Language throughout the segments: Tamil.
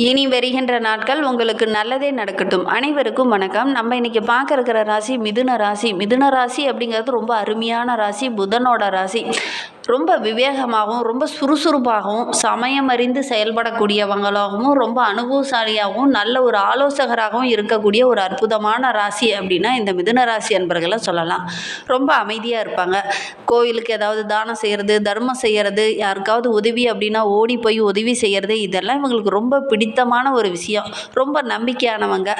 இனி வருகின்ற நாட்கள் உங்களுக்கு நல்லதே நடக்கட்டும். அனைவருக்கும் வணக்கம். நம்ம இன்னைக்கு பார்க்க இருக்கிற ராசி மிதுன ராசி. மிதுன ராசி அப்படிங்கிறது ரொம்ப அருமையான ராசி. புதனோட ராசி. ரொம்ப விவேகமாகவும் ரொம்ப சுறுசுறுப்பாகவும் சமயம் அறிந்து செயல்படக்கூடியவங்களாகவும் ரொம்ப அனுபவசாலியாகவும் நல்ல ஒரு ஆலோசகராகவும் இருக்கக்கூடிய ஒரு அற்புதமான ராசி அப்படின்னா இந்த மிதுன ராசி அன்பர்களை சொல்லலாம். ரொம்ப அமைதியாக இருப்பாங்க. கோயிலுக்கு ஏதாவது தானம் செய்கிறது தர்மம் செய்கிறது யாருக்காவது உதவி அப்படின்னா ஓடி போய் உதவி செய்கிறது இதெல்லாம் இவங்களுக்கு ரொம்ப பிடித்தமான ஒரு விஷயம். ரொம்ப நம்பிக்கையானவங்க.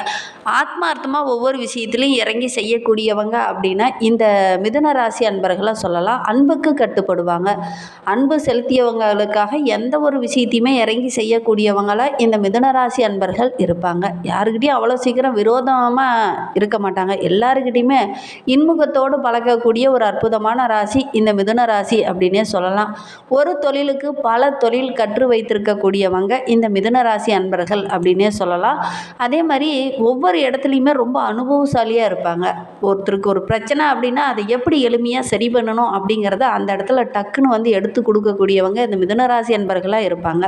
ஆத்மார்த்தமாக ஒவ்வொரு விஷயத்துலையும் இறங்கி செய்யக்கூடியவங்க அப்படின்னா இந்த மிதுன ராசி அன்பர்களை சொல்லலாம். அன்புக்கு கட்டுப்படுவாங்க. அன்பு செலுத்தியவங்களுக்காக எந்த ஒரு விஷயத்தையுமே இறங்கி செய்யக்கூடியவங்களா இந்த மிதுனராசி அன்பர்கள் இருப்பாங்க. யாருக்கிட்டையும் அவ்வளோ சீக்கிரம் விரோதமாக இருக்க மாட்டாங்க. எல்லாருக்கிட்டையுமே இன்முகத்தோடு பழகக்கூடிய ஒரு அற்புதமான ராசி இந்த மிதுன ராசி அப்படின்னே சொல்லலாம். ஒரு தொழிலுக்கு பல தொழில் கற்று வைத்திருக்கக்கூடியவங்க இந்த மிதுன ராசி அன்பர்கள் அப்படின்னே சொல்லலாம். அதே மாதிரி ஒவ்வொரு இடத்துலையுமே ரொம்ப அனுபவசாலியாக இருப்பாங்க. ஒருத்தருக்கு ஒரு பிரச்சனை அப்படின்னா அதை எப்படி எளிமையாக சரி பண்ணணும் அப்படிங்கிறத அந்த இடத்துல டக்குன்னு வந்து எடுத்து கொடுக்கக்கூடியவங்க இந்த மிதுனராசி அன்பர்களாக இருப்பாங்க.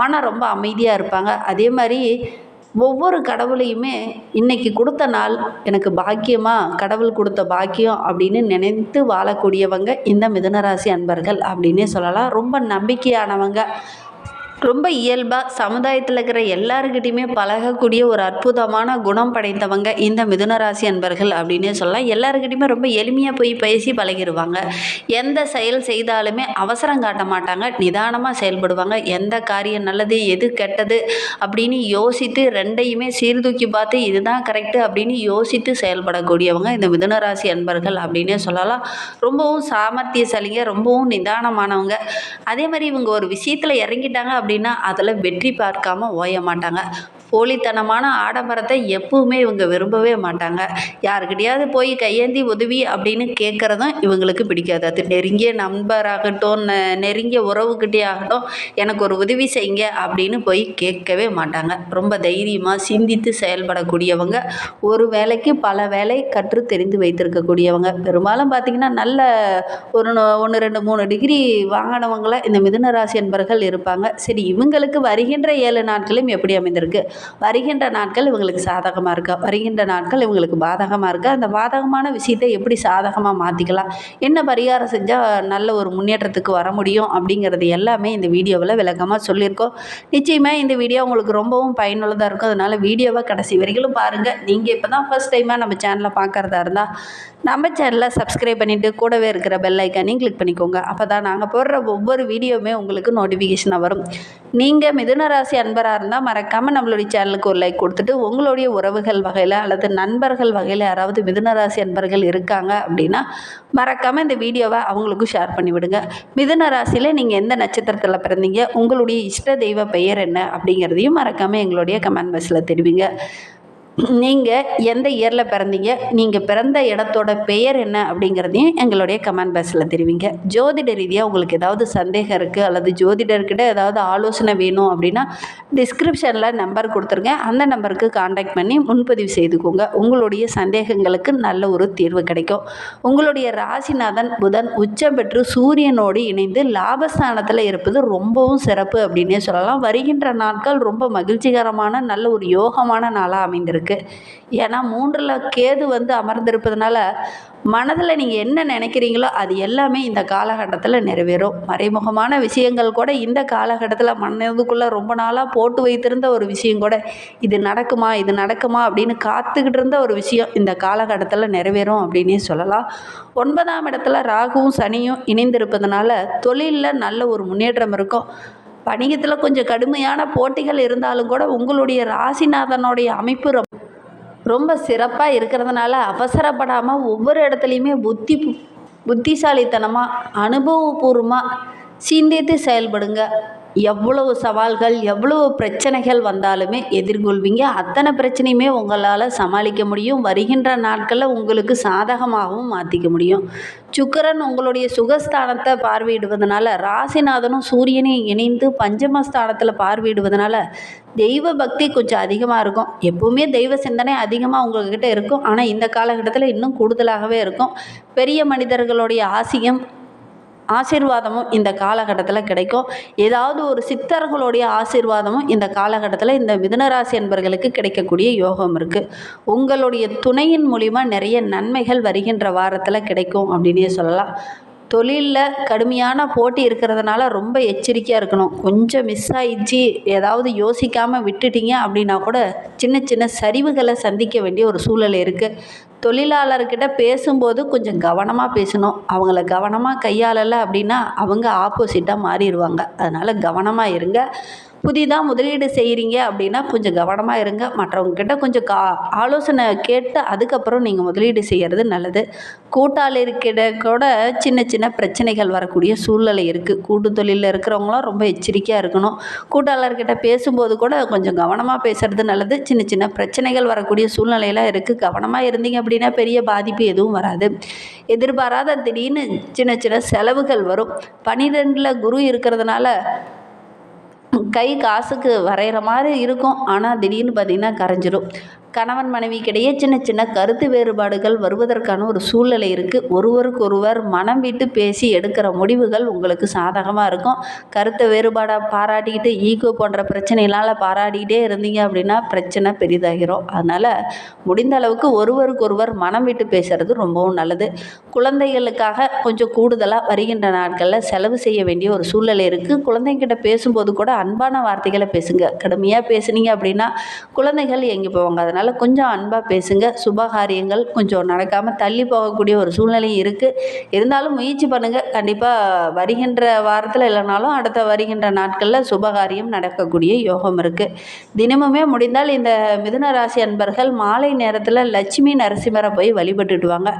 மனம் ரொம்ப அமைதியாக இருப்பாங்க. அதே மாதிரி ஒவ்வொரு கடவுளையுமே இன்னைக்கு கொடுத்த நாள் எனக்கு பாக்கியமாக கடவுள் கொடுத்த பாக்கியம் அப்படின்னு நினைத்து வாழக்கூடியவங்க இந்த மிதனராசி அன்பர்கள் அப்படின்னே சொல்லலாம். ரொம்ப நம்பிக்கையானவங்க. ரொம்ப இயல்பாக சமுதாயத்தில் இருக்கிற எல்லாருக்கிட்டையுமே பழகக்கூடிய ஒரு அற்புதமான குணம் படைத்தவங்க இந்த மிதுனராசி அன்பர்கள் அப்படின்னே சொல்லலாம். எல்லாருக்கிட்டையுமே ரொம்ப எளிமையாக போய் பேசி பழகிடுவாங்க எந்த செயல் செய்தாலுமே அவசரம் காட்ட மாட்டாங்க. நிதானமாக செயல்படுவாங்க. எந்த காரியம் நல்லது எது கெட்டது அப்படின்னு யோசித்து ரெண்டையுமே சீர்தூக்கி பார்த்து இதுதான் கரெக்டு அப்படின்னு யோசித்து செயல்படக்கூடியவங்க இந்த மிதுனராசி அன்பர்கள் அப்படின்னே சொல்லலாம். ரொம்பவும் சாமர்த்தியசாலிங்க ரொம்பவும் நிதானமானவங்க. அதே மாதிரி இவங்க ஒரு விஷயத்தில் இறங்கிட்டாங்க அப்படின்னு அப்படின்னா அதில் வெற்றி பார்க்காம ஓய மாட்டாங்க போலித்தனமான ஆடம்பரத்தை எப்பவுமே இவங்க விரும்பவே மாட்டாங்க. யாருக்கிட்டையாவது போய் கையேந்தி உதவி அப்படின்னு கேட்குறதும் இவங்களுக்கு பிடிக்காது. அது நெருங்கிய நண்பராகட்டும் நெ- நெருங்கிய உறவுக்கிட்டே ஆகட்டும் எனக்கு ஒரு உதவி செய்யுங்க அப்படின்னு போய் கேட்கவே மாட்டாங்க. ரொம்ப தைரியமாக சிந்தித்து செயல்படக்கூடியவங்க ஒரு வேலைக்கு பல வேலை கற்று தெரிந்து வைத்திருக்கக்கூடியவங்க. பெரும்பாலும் பார்த்திங்கன்னா நல்ல ஒரு ஒன்று ரெண்டு மூணு டிகிரி வாங்கினவங்கள இந்த மிதுன ராசி என்பர்கள் இருப்பாங்க. சரி இவங்களுக்கு வருகின்ற ஏழு நாட்களும் எப்படி அமைந்திருக்கு? வருகின்ற நாட்கள் இவங்களுக்கு சாதகமாக இருக்கா? வருகின்ற நாட்கள் இவங்களுக்கு பாதகமாக இருக்கா? அந்த பாதகமான விஷயத்தை எப்படி சாதகமாக மாற்றிக்கலாம் என்ன பரிகாரம் செஞ்சால் நல்ல ஒரு முன்னேற்றத்துக்கு வர முடியும்? அப்படிங்கிறது எல்லாமே இந்த வீடியோவில் விளக்கமாக சொல்லியிருக்கோம். நிச்சயமாக இந்த வீடியோ உங்களுக்கு ரொம்பவும் பயனுள்ளதாக இருக்கும். அதனால் வீடியோவை கடைசி வரைக்கும் பாருங்கள் நீங்கள் இப்போ தான் ஃபஸ்ட் டைமாக நம்ம சேனலை பார்க்குறதா இருந்தால் நம்ம சேனலை சப்ஸ்கிரைப் பண்ணிவிட்டு கூடவே இருக்கிற பெல் ஐக்கானையும் கிளிக் பண்ணிக்கோங்க. அப்போ தான் நாங்கள் போடுற ஒவ்வொரு வீடியோவுமே உங்களுக்கு நோட்டிஃபிகேஷனாக வரும். நீங்கள் மிதுன ராசி அன்பராக இருந்தால் மறக்காமல் நம்மளுடைய சேனலுக்கு ஒரு லைக் கொடுத்துட்டு உங்களுடைய உறவுகள் வகையில் அல்லது நண்பர்கள் வகையில் யாராவது மிதுனராசி அன்பர்கள் இருக்காங்க அப்படின்னா மறக்காமல் இந்த வீடியோவை அவங்களுக்கும் ஷேர் பண்ணி விடுங்க மிதுன ராசியில் நீங்கள் எந்த நட்சத்திரத்தில் பிறந்தீங்க உங்களுடைய இஷ்ட தெய்வ பெயர் என்ன அப்படிங்கிறதையும் மறக்காமல் எங்களுடைய கமெண்ட் பாக்ஸில் தெரிவிங்க. நீங்கள் எந்த இயரில் பிறந்தீங்க? நீங்கள் பிறந்த இடத்தோட பெயர் என்ன? அப்படிங்கிறதையும் எங்களுடைய கமெண்ட் பாக்ஸில் தெரிவிங்க. ஜோதிட ரீதியாக உங்களுக்கு ஏதாவது சந்தேகம் இருக்குது அல்லது ஜோதிடர்கிட்ட ஏதாவது ஆலோசனை வேணும் அப்படின்னா டிஸ்கிரிப்ஷனில் நம்பர் கொடுத்துருங்க. அந்த நம்பருக்கு காண்டாக்ட் பண்ணி முன்பதிவு செய்துக்கோங்க. உங்களுடைய சந்தேகங்களுக்கு நல்ல ஒரு தீர்வு கிடைக்கும். உங்களுடைய ராசிநாதன் புதன் உச்சம் பெற்று சூரியனோடு இணைந்து லாபஸ்தானத்தில் இருப்பது ரொம்பவும் சிறப்பு அப்படின்னே சொல்லலாம். வருகின்ற நாட்கள் ரொம்ப மகிழ்ச்சிகரமான நல்ல ஒரு யோகமான நாளாக அமைந்திருக்கு. ஏன்னா மூன்றில் கேது வந்து அமர்ந்திருப்பதனால மனதில் நீங்கள் என்ன நினைக்கிறீங்களோ அது எல்லாமே இந்த காலகட்டத்தில் நிறைவேறும். மறைமுகமான விஷயங்கள் கூட இந்த காலகட்டத்தில் மனதுக்குள்ளே ரொம்ப நாளாக போட்டு வைத்திருந்த ஒரு விஷயம் கூட இது நடக்குமா இது நடக்குமா அப்படின்னு காத்துக்கிட்டு இருந்த ஒரு விஷயம் இந்த காலகட்டத்தில் நிறைவேறும் அப்படின்னே சொல்லலாம். ஒன்பதாம் இடத்துல ராகுவும் சனியும் இணைந்திருப்பதனால தொழிலில் நல்ல ஒரு முன்னேற்றம் இருக்கும். வணிகத்தில் கொஞ்சம் கடுமையான போட்டிகள் இருந்தாலும் கூட உங்களுடைய ராசிநாதனுடைய அமைப்பு ரொம்ப ரொம்ப சிறப்பாக இருக்கிறதுனால அவசரப்படாமல் ஒவ்வொரு இடத்துலையுமே புத்தி புத்திசாலித்தனமாக அனுபவபூர்வமாக சிந்தித்து செயல்படுங்க. எவ்வளவு சவால்கள் எவ்வளவு பிரச்சனைகள் வந்தாலுமே எதிர்கொள்வீங்க. அத்தனை பிரச்சனையுமே உங்களால் சமாளிக்க முடியும். வருகின்ற நாட்களில் உங்களுக்கு சாதகமாகவும் மாற்றிக்க முடியும். சுக்கிரன் உங்களுடைய சுகஸ்தானத்தை பார்வையிடுவதனால ராசிநாதனும் சூரியனையும் இணைந்து பஞ்சமஸ்தானத்தில் பார்வையிடுவதனால தெய்வ பக்தி கொஞ்சம் அதிகமாக இருக்கும். எப்பவுமே தெய்வ சிந்தனை அதிகமாக உங்கள்கிட்ட இருக்கும். ஆனால் இந்த காலகட்டத்தில் இன்னும் கூடுதலாகவே இருக்கும். பெரிய மனிதர்களுடைய ஆசியம் ஆசீர்வாதமும் இந்த காலகட்டத்தில் கிடைக்கும். ஏதாவது ஒரு சித்தர்களுடைய ஆசீர்வாதமும் இந்த காலகட்டத்தில் இந்த மிதனராசி என்பர்களுக்கு கிடைக்கக்கூடிய யோகம் இருக்குது உங்களுடைய துணையின் மூலிமா நிறைய நன்மைகள் வருகின்ற வாரத்தில் கிடைக்கும் அப்படின்னே சொல்லலாம். தொழிலில் கடுமையான போட்டி இருக்கிறதுனால ரொம்ப எச்சரிக்கையாக இருக்கணும். கொஞ்சம் மிஸ் ஆயிடுச்சு ஏதாவது யோசிக்காமல் விட்டுட்டீங்க அப்படின்னா கூட சின்ன சின்ன சரிவுகளை சந்திக்க வேண்டிய ஒரு சூழல் இருக்குது தொழிலாளர்கிட்ட பேசும்போது கொஞ்சம் கவனமாக பேசணும். அவங்கள கவனமாக கையாளலை அப்படின்னா அவங்க ஆப்போசிட்டாக மாறிடுவாங்க. அதனால் கவனமாக இருங்க. புதிதாக முதலீடு செய்கிறீங்க அப்படின்னா கொஞ்சம் கவனமாக இருங்க. மற்றவங்கக்கிட்ட கொஞ்சம் கா ஆலோசனை கேட்டு அதுக்கப்புறம் நீங்கள் முதலீடு செய்கிறது நல்லது. கூட்டாளிகிட்ட கூட சின்ன சின்ன பிரச்சனைகள் வரக்கூடிய சூழ்நிலை இருக்குது கூட்டு தொழிலில் இருக்கிறவங்களாம் ரொம்ப எச்சரிக்கையாக இருக்கணும். கூட்டாளர்கிட்ட பேசும்போது கூட கொஞ்சம் கவனமாக பேசுகிறது நல்லது. சின்ன சின்ன பிரச்சனைகள் வரக்கூடிய சூழ்நிலையெல்லாம் இருக்குது கவனமாக இருந்தீங்க அப்படின்னா பெரிய பாதிப்பு எதுவும் வராது. எதிர்பாராத திடீர்னு சின்ன சின்ன செலவுகள் வரும். பனிரெண்டில் குரு இருக்கிறதுனால கை காசுக்கு வரைகிற மாதிரி இருக்கும். ஆனால் திடீர்னு பார்த்திங்கன்னா கரைஞ்சிரும். கணவன் மனைவிக்கிடையே சின்ன சின்ன கருத்து வேறுபாடுகள் வருவதற்கான ஒரு சூழ்நிலை இருக்குது ஒருவருக்கொருவர் மனம் விட்டு பேசி எடுக்கிற முடிவுகள் உங்களுக்கு சாதகமாக இருக்கும். கருத்தை வேறுபாடாக பாராட்டிக்கிட்டு ஈகோ போன்ற பிரச்சனைகளால் பாராட்டிக்கிட்டே இருந்தீங்க அப்படின்னா பிரச்சனை பெரிதாகிரும். அதனால் முடிந்த அளவுக்கு ஒருவருக்கொருவர் மனம் விட்டு பேசுகிறது ரொம்பவும் நல்லது. குழந்தைகளுக்காக கொஞ்சம் கூடுதலாக வருகின்ற நாட்களில் செலவு செய்ய வேண்டிய ஒரு சூழ்நிலை இருக்குது குழந்தைங்கிட்ட பேசும்போது கூட அன்பான வார்த்தைகளை பேசுங்க. கடுமையாக பேசுனீங்க அப்படின்னா குழந்தைகள் எங்கே போவாங்க. அதனால் அதனால் கொஞ்சம் அன்பாக பேசுங்க. சுபகாரியங்கள் கொஞ்சம் நடக்காமல் தள்ளி போகக்கூடிய ஒரு சூழ்நிலையும் இருக்குது இருந்தாலும் முயற்சி பண்ணுங்கள் கண்டிப்பாக வருகின்ற வாரத்தில் இல்லைனாலும் அடுத்த வருகின்ற நாட்களில் சுபகாரியம் நடக்கக்கூடிய யோகம் இருக்குது தினமுமே முடிந்தால் இந்த மிதுன ராசி அன்பர்கள் மாலை நேரத்தில் லட்சுமி நரசிம்மரை போய் வழிபட்டுட்டு வாங்க.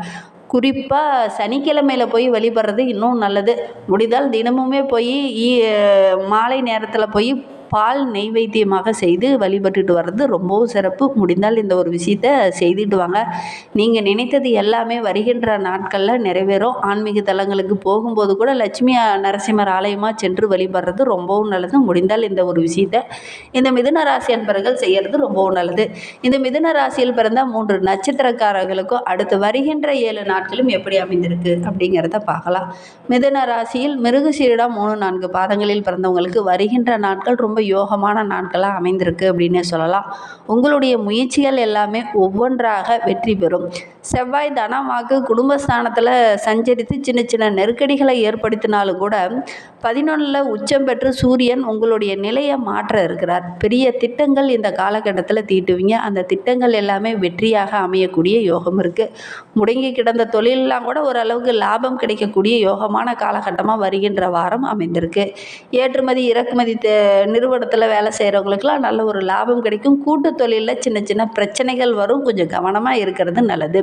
குறிப்பாக சனிக்கிழமையில் போய் வழிபடுறது இன்னும் நல்லது. முடிந்தால் தினமுமே போய் மாலை நேரத்தில் போய் பால் நெய்வேத்தியமாக செய்து வழிபட்டுட்டு வர்றது ரொம்பவும் சிறப்பு. முடிந்தால் இந்த ஒரு விஷயத்த செய்துட்டு வாங்க. நீங்கள் நினைத்தது எல்லாமே வருகின்ற நாட்களில் நிறைவேறும். ஆன்மீக தலங்களுக்கு போகும்போது கூட லட்சுமி நரசிம்மர் ஆலயமாக சென்று வழிபடுறது ரொம்பவும் நல்லது. முடிந்தால் இந்த ஒரு விஷயத்த இந்த மிதுன ராசி அன்பர்கள் செய்கிறது ரொம்பவும் நல்லது. இந்த மிதுன ராசியில் பிறந்த மூன்று நட்சத்திரக்காரர்களுக்கும் அடுத்து வருகின்ற ஏழு நாட்களும் எப்படி அமைந்திருக்கு அப்படிங்கிறத பார்க்கலாம். மிதுன ராசியில் மிருகசீரிடம் மூணு நான்கு பாதங்களில் பிறந்தவங்களுக்கு வருகின்ற நாட்கள் ரொம்ப யோகமான நாட்களாக அமைந்திருக்கு அப்படின்னே சொல்லலாம். உங்களுடைய முயற்சிகள் எல்லாமே ஒவ்வொன்றாக வெற்றி பெறும். செவ்வாய் தனமாக்கு குடும்பஸ்தானத்தில் சஞ்சரித்து சின்ன சின்ன நெருக்கடிகளை ஏற்படுத்தினாலும் கூட பதினொன்றில் உச்சம் பெற்று சூரியன் உங்களுடைய நிலையை மாற்ற இருக்கிறார். பெரிய திட்டங்கள் இந்த காலகட்டத்தில் தீட்டுவீங்க. அந்த திட்டங்கள் எல்லாமே வெற்றியாக அமையக்கூடிய யோகம் இருக்குது முடங்கி கிடந்த தொழிலெலாம் கூட ஓரளவுக்கு லாபம் கிடைக்கக்கூடிய யோகமான காலகட்டமாக வருகின்ற வாரம் அமைந்திருக்கு. ஏற்றுமதி இறக்குமதி நிறுவனத்தில் வேலை செய்கிறவங்களுக்குலாம் நல்ல ஒரு லாபம் கிடைக்கும். கூட்டு தொழிலில் சின்ன சின்ன பிரச்சனைகள் வரும். கொஞ்சம் கவனமாக இருக்கிறது நல்லது.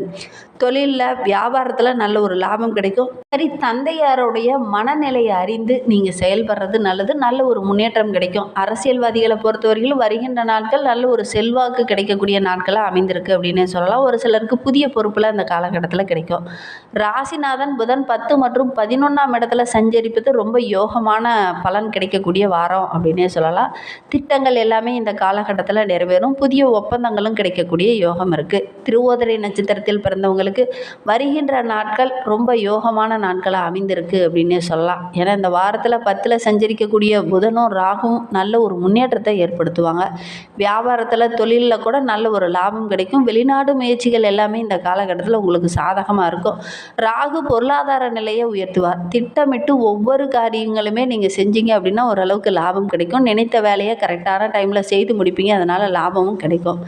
தொழிலில் வியாபாரத்தில் நல்ல ஒரு லாபம் கிடைக்கும். சரி தந்தையாருடைய மனநிலையை அறிந்து நீங்கள் செயல்படுறது நல்லது. நல்ல ஒரு முன்னேற்றம் கிடைக்கும். அரசியல்வாதிகளை பொறுத்தவரையிலும் வருகின்ற நாட்கள் நல்ல ஒரு செல்வாக்கு கிடைக்கக்கூடிய நாட்களாக அமைந்திருக்கு அப்படின்னு சொல்லலாம். ஒரு சிலருக்கு புதிய பொறுப்பில் அந்த காலகட்டத்தில் கிடைக்கும். ராசிநாதன் புதன் பத்து மற்றும் பதினொன்றாம் இடத்துல சஞ்சரிப்பது ரொம்ப யோகமான பலன் கிடைக்கக்கூடிய வாரம் அப்படின்னே சொல்லலாம். திட்டங்கள் எல்லாமே இந்த காலகட்டத்தில் நிறைவேறும். புதிய ஒப்பந்தங்களும் கிடைக்கக்கூடிய யோகம் இருக்குது திருவோதரை நட்சத்திரத்தில் பிறந்தவங்களுக்கு வருகின்ற நாட்கள் ரொம்ப யோகமான நாட்களாக அமைந்திருக்கு அப்படின்னே சொல்லலாம். ஏன்னா இந்த வாரத்தில் பத்தில் சஞ்சரிக்கக்கூடிய புதனும் ராகும் நல்ல ஒரு முன்னேற்றத்தை ஏற்படுத்துவாங்க. வியாபாரத்தில் தொழிலில் கூட நல்ல ஒரு லாபம் கிடைக்கும். வெளிநாடு முயற்சிகள் எல்லாமே இந்த காலகட்டத்தில் உங்களுக்கு சாதகமாக இருக்கும். ராகு பொருளாதார நிலையை உயர்த்துவார். திட்டமிட்டு ஒவ்வொரு காரியங்களுமே நீங்கள் செஞ்சீங்க அப்படின்னா ஓரளவுக்கு லாபம் கிடைக்கும். நினைத்த வேலையை கரெக்டான டைமில் செய்து முடிப்பீங்க. அதனால் லாபமும் கிடைக்கும்.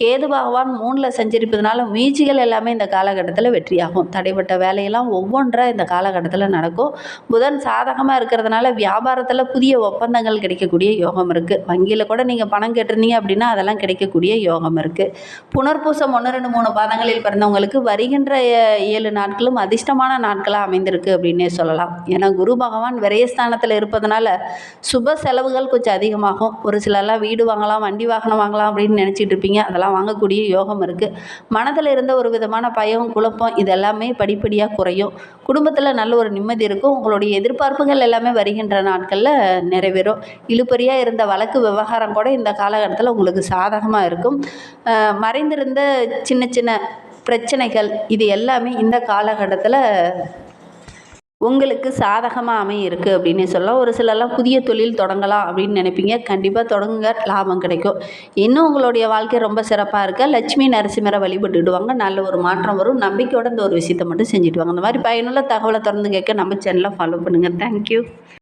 கேது பகவான் மூணில் சஞ்சரிப்பதனால முயற்சிகள் எல்லாமே இந்த காலகட்டத்தில் வெற்றியாகும். தடைப்பட்ட வேலையெல்லாம் ஒவ்வொன்றாக இந்த காலகட்டத்தில் நடக்கும். புதன் சாதகமாக இருக்கிறதுனால வியாபாரத்தில் புதிய ஒப்பந்தங்கள் கிடைக்கக்கூடிய யோகம் இருக்குது வங்கியில் கூட நீங்கள் பணம் கேட்டிருந்தீங்க அப்படின்னா அதெல்லாம் கிடைக்கக்கூடிய யோகம் இருக்குது புனர்பூசம் ஒன்று ரெண்டு மூணு பாதங்களில் பிறந்தவங்களுக்கு வருகின்ற ஏழு நாட்களும் அதிர்ஷ்டமான நாட்களாக அமைந்திருக்கு அப்படின்னே சொல்லலாம். ஏன்னா குரு பகவான் விரயஸ்தானத்தில் இருப்பதனால சுப செலவுகள் கொஞ்சம் அதிகமாகும். ஒரு சிலர்லாம் வீடு வாங்கலாம் வண்டி வாகனம் வாங்கலாம் அப்படின்னு நினச்சிட்டு இருப்பீங்க. அதெல்லாம் வாங்கக்கூடிய யோகம் இருக்குது மனதில் இருந்த ஒரு விதமான பயம் குழப்பம் இதெல்லாமே படிப்படியாக குறையும். குடும்பத்தில் நல்ல ஒரு நிம்மதி இருக்கும். உங்களுடைய எதிர்பார்ப்புகள் எல்லாமே வருகின்ற நாட்களில் நிறைவேறும். இழுப்பறியாக இருந்த வழக்கு விவகாரம் கூட இந்த காலகட்டத்தில் உங்களுக்கு சாதகமாக இருக்கும். மறைந்திருந்த சின்ன சின்ன பிரச்சனைகள் இது எல்லாமே இந்த காலகட்டத்தில் உங்களுக்கு சாதகமாக அமையிருக்கு இருக்குது அப்படின்னு சொல்லலாம். ஒரு சிலர்லாம் புதிய தொழில் தொடங்கலாம் அப்படின்னு நினைப்பீங்க. கண்டிப்பாக தொடங்குங்க. லாபம் கிடைக்கும். இன்னும் உங்களுடைய வாழ்க்கை ரொம்ப சிறப்பாக இருக்க. லட்சுமி நரசிம்மரை வழிபட்டுடுவாங்க நல்ல ஒரு மாற்றம் வரும். நம்பிக்கையோட இந்த ஒரு விஷயத்தை மட்டும் செஞ்சுட்டு வாங்க. இந்த மாதிரி பயனுள்ள தகவலை திறந்து கேட்க நம்ம சேனலை ஃபாலோ பண்ணுங்கள் தேங்க்யூ